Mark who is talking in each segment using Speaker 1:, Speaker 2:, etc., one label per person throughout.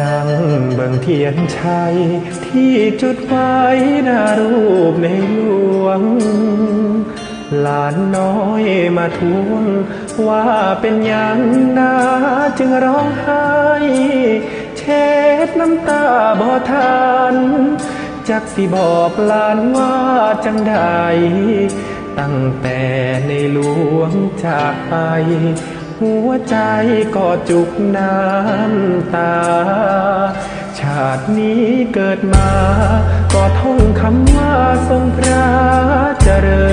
Speaker 1: นั่งบังเทียนชัย ที่จุดไว้หน้ารูปในหลวง หลานน้อยมาทวง ว่าเป็นหยังนาจึงร้องไห้เช็ดน้ำตาบ่ทันจักสิบอกหลานว่าจังใดตั้งแต่ในหลวงจากไป หัวใจก็จุกน้ำตา นี้เกิดมา ก็ท่องคำว่าทรงพระเจริ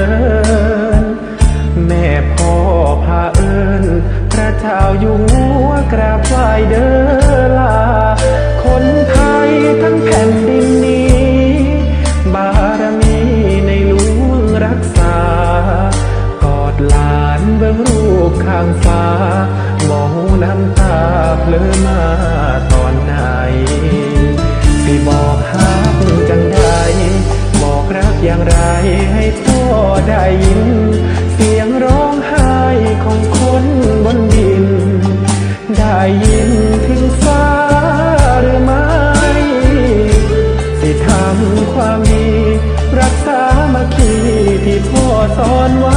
Speaker 1: ญ แม่พ่อพาเอิญพระเจ้าอยู่หัวกราบไหว้เด้อลา คนไทยทั้งแผ่นดินนี้ บารมีในหลวงรักษา กอดหลานเบื้องรูปข้างฟ้ามองน้ำตาเพลอมา ได้ยิน เสียงร้องไห้ของคนบนดิน ได้ยินถึงฟ้าหรือไม่สิทำความดี รักษามาคีที่พ่อสอนไว้